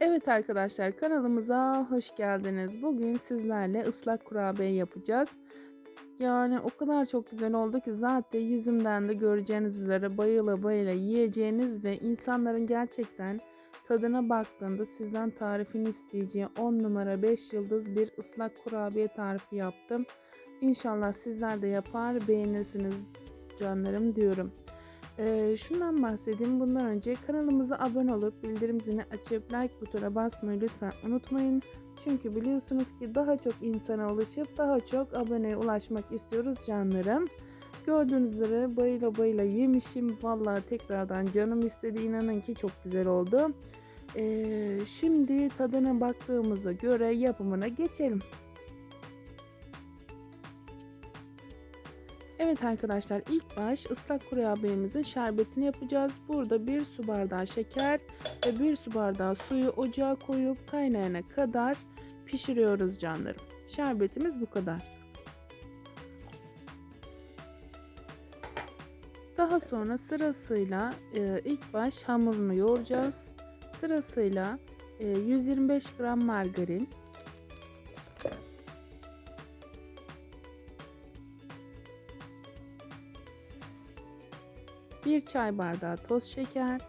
Evet arkadaşlar kanalımıza hoş geldiniz. Bugün sizlerle ıslak kurabiye yapacağız. Yani o kadar çok güzel oldu ki zaten yüzümden de göreceğiniz üzere bayıla bayıla yiyeceğiniz ve insanların gerçekten tadına baktığında sizden tarifini isteyeceği 10 numara 5 yıldız bir ıslak kurabiye tarifi yaptım. İnşallah sizler de yapar beğenirsiniz canlarım diyorum. Ee, şundan bahsedeyim. Bundan önce kanalımıza abone olup bildirim zilini açıp like butonuna basmayı lütfen unutmayın. Çünkü biliyorsunuz ki daha çok insana ulaşıp daha çok aboneye ulaşmak istiyoruz canlarım. Gördüğünüz üzere bayıla bayıla yemişim. Vallahi tekrardan canım istedi. İnanın ki çok güzel oldu. Ee, şimdi tadına baktığımıza göre yapımına geçelim. Evet arkadaşlar ilk baş ıslak kurabiyemizin şerbetini yapacağız. Burada bir su bardağı şeker ve bir su bardağı suyu ocağa koyup kaynayana kadar pişiriyoruz canlarım. Şerbetimiz bu kadar. Daha sonra sırasıyla e, ilk baş hamurunu yoğuracağız. Sırasıyla e, 125 gram margarin, bir çay bardağı toz şeker,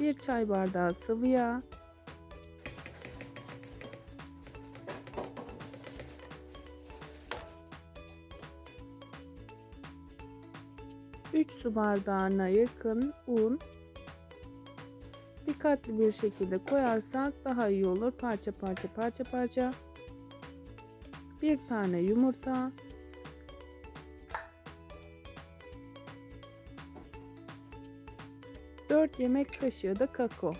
bir çay bardağı sıvı yağ, üç su bardağına yakın un dikkatli bir şekilde koyarsak daha iyi olur. Parça parça parça parça. Bir tane yumurta, 4 yemek kaşığı da kakao.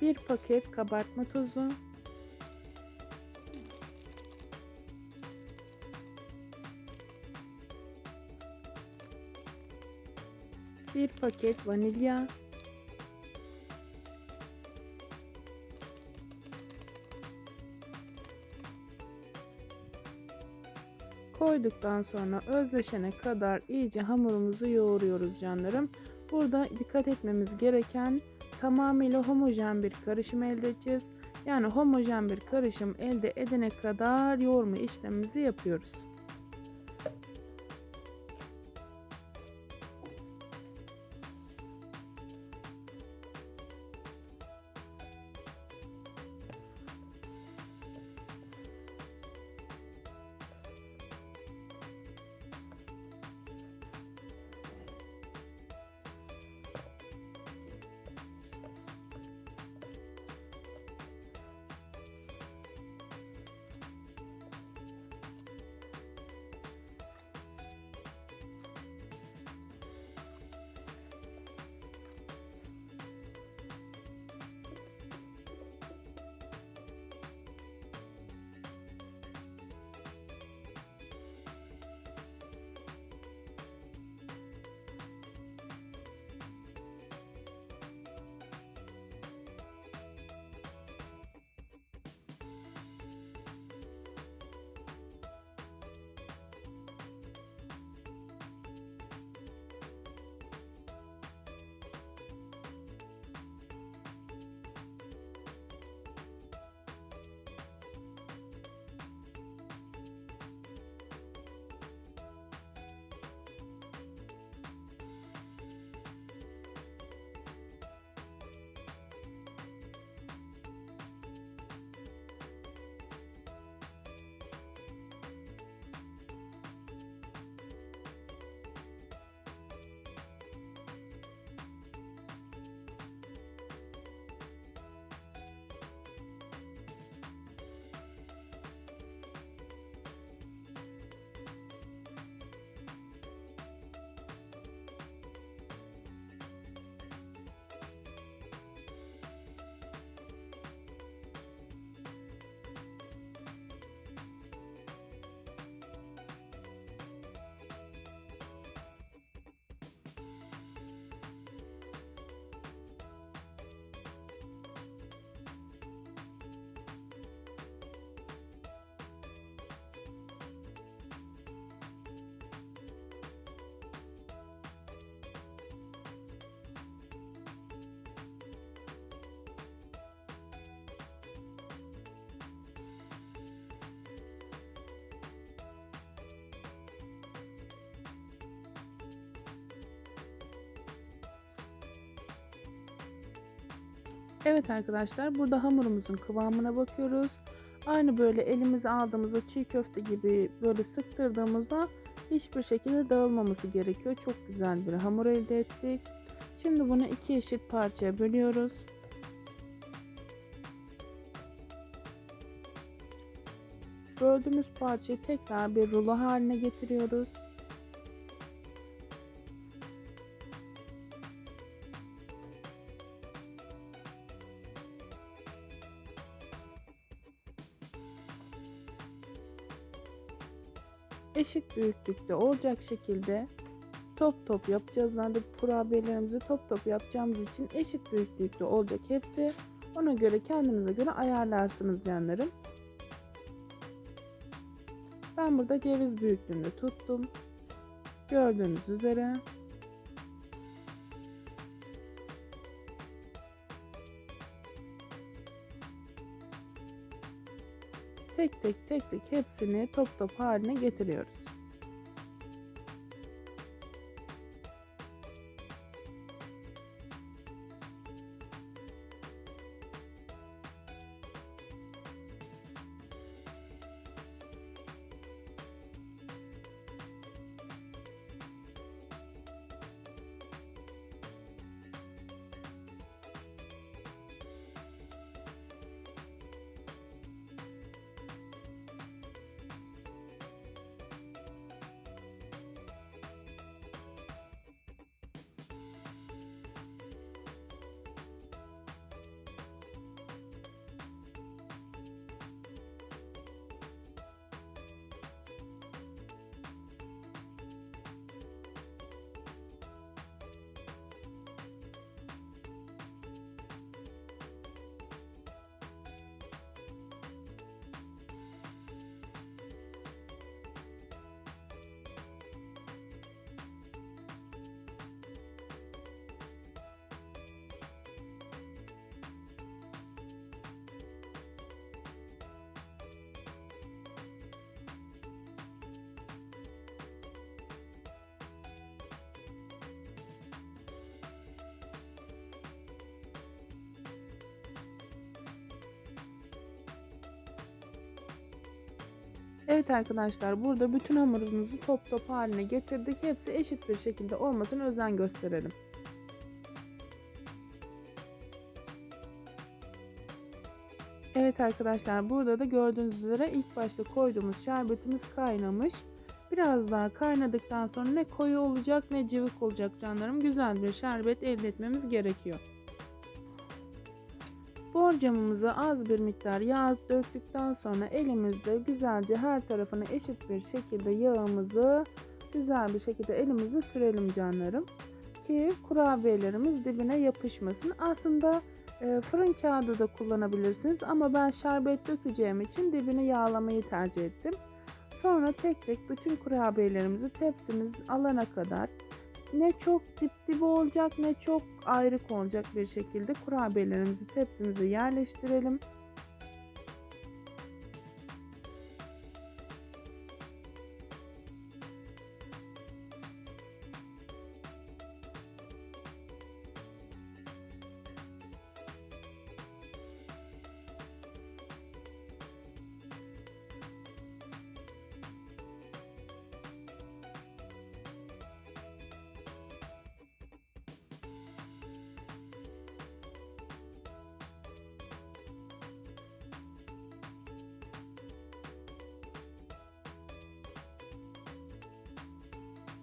Bir paket kabartma tozu. Bir paket vanilya. Koyduktan sonra özleşene kadar iyice hamurumuzu yoğuruyoruz canlarım. Burada dikkat etmemiz gereken tamamıyla homojen bir karışım elde edeceğiz. Yani homojen bir karışım elde edene kadar yoğurma işlemimizi yapıyoruz. Evet arkadaşlar burada hamurumuzun kıvamına bakıyoruz. Aynı böyle elimize aldığımızda çiğ köfte gibi böyle sıktırdığımızda hiçbir şekilde dağılmaması gerekiyor. Çok güzel bir hamur elde ettik. Şimdi bunu iki eşit parçaya bölüyoruz. Böldüğümüz parçayı tekrar bir rulo haline getiriyoruz. Eşit büyüklükte olacak şekilde top top yapacağız. Yani kurabiyelerimizi top top yapacağımız için eşit büyüklükte olacak hepsi. Ona göre kendinize göre ayarlarsınız canlarım. Ben burada ceviz büyüklüğünde tuttum. Gördüğünüz üzere. Tek tek tek tek hepsini top top haline getiriyoruz. Evet arkadaşlar burada bütün hamurumuzu top top haline getirdik. Hepsi eşit bir şekilde olmasına özen gösterelim. Evet arkadaşlar burada da gördüğünüz üzere ilk başta koyduğumuz şerbetimiz kaynamış. Biraz daha kaynadıktan sonra ne koyu olacak ne cıvık olacak canlarım. Güzel bir şerbet elde etmemiz gerekiyor. Borcamımıza az bir miktar yağ döktükten sonra elimizde güzelce her tarafını eşit bir şekilde yağımızı güzel bir şekilde elimizi sürelim canlarım. Ki kurabiyelerimiz dibine yapışmasın. Aslında e, fırın kağıdı da kullanabilirsiniz ama ben şerbet dökeceğim için dibini yağlamayı tercih ettim. Sonra tek tek bütün kurabiyelerimizi tepsimiz alana kadar ne çok dip dibi olacak ne çok ayrık olacak bir şekilde kurabiyelerimizi tepsimize yerleştirelim.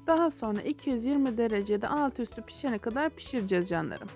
Daha sonra 220 derecede alt üstü pişene kadar pişireceğiz canlarım.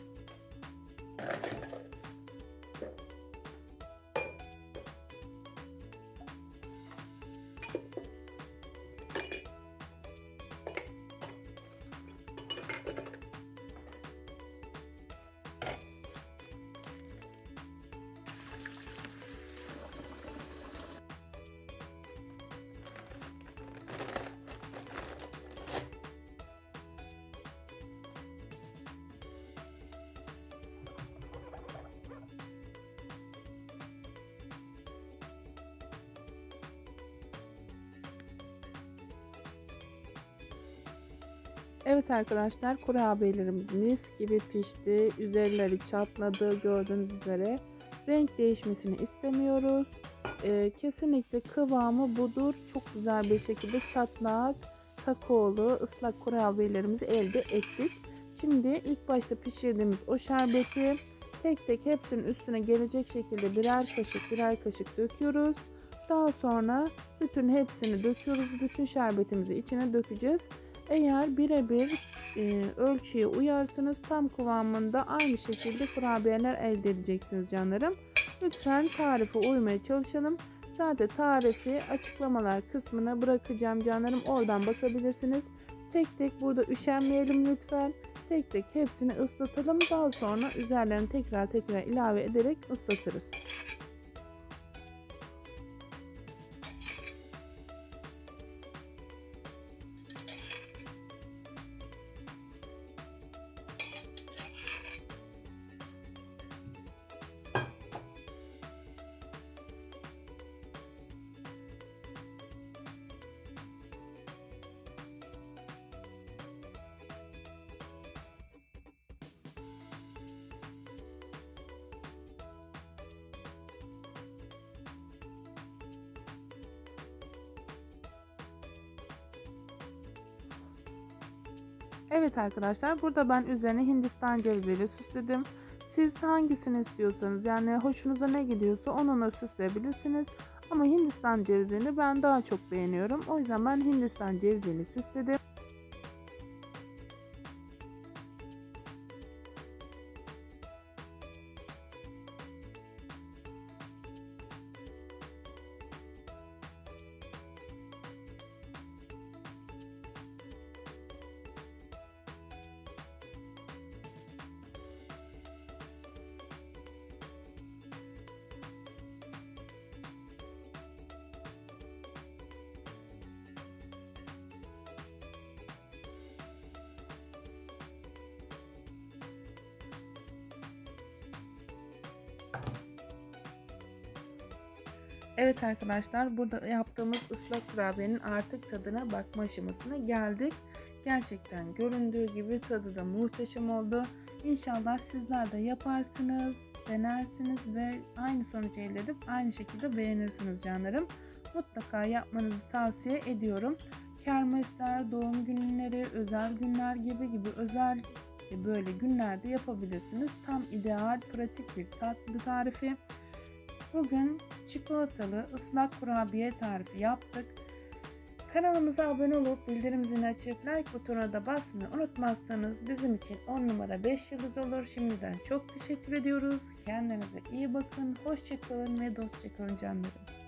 Evet arkadaşlar kurabiyelerimiz mis gibi pişti. Üzerleri çatladı gördüğünüz üzere. Renk değişmesini istemiyoruz. Ee, kesinlikle kıvamı budur. Çok güzel bir şekilde çatlak, kakaolu ıslak kurabiyelerimizi elde ettik. Şimdi ilk başta pişirdiğimiz o şerbeti tek tek hepsinin üstüne gelecek şekilde birer kaşık birer kaşık döküyoruz. Daha sonra bütün hepsini döküyoruz. Bütün şerbetimizi içine dökeceğiz. Eğer birebir e, ölçüye uyarsınız tam kıvamında aynı şekilde kurabiyeler elde edeceksiniz canlarım. Lütfen tarife uymaya çalışalım. Zaten tarifi açıklamalar kısmına bırakacağım canlarım. Oradan bakabilirsiniz. Tek tek burada üşenmeyelim lütfen. Tek tek hepsini ıslatalım. Daha sonra üzerlerini tekrar tekrar ilave ederek ıslatırız. Evet arkadaşlar burada ben üzerine Hindistan ceviziyle süsledim. Siz hangisini istiyorsanız yani hoşunuza ne gidiyorsa onunla süsleyebilirsiniz. Ama Hindistan cevizini ben daha çok beğeniyorum. O yüzden ben Hindistan ceviziyle süsledim. Evet arkadaşlar burada yaptığımız ıslak kurabiyenin artık tadına bakma aşamasına geldik. Gerçekten göründüğü gibi tadı da muhteşem oldu. İnşallah sizler de yaparsınız, denersiniz ve aynı sonucu elde edip aynı şekilde beğenirsiniz canlarım. Mutlaka yapmanızı tavsiye ediyorum. Kermesler, doğum günleri, özel günler gibi gibi özel böyle günlerde yapabilirsiniz. Tam ideal, pratik bir tatlı tarifi. Bugün çikolatalı ıslak kurabiye tarifi yaptık. Kanalımıza abone olup bildirim zilini açıp like butonuna da basmayı unutmazsanız bizim için 10 numara 5 yıldız olur. Şimdiden çok teşekkür ediyoruz. Kendinize iyi bakın. Hoşçakalın ve dostça kalın canlarım.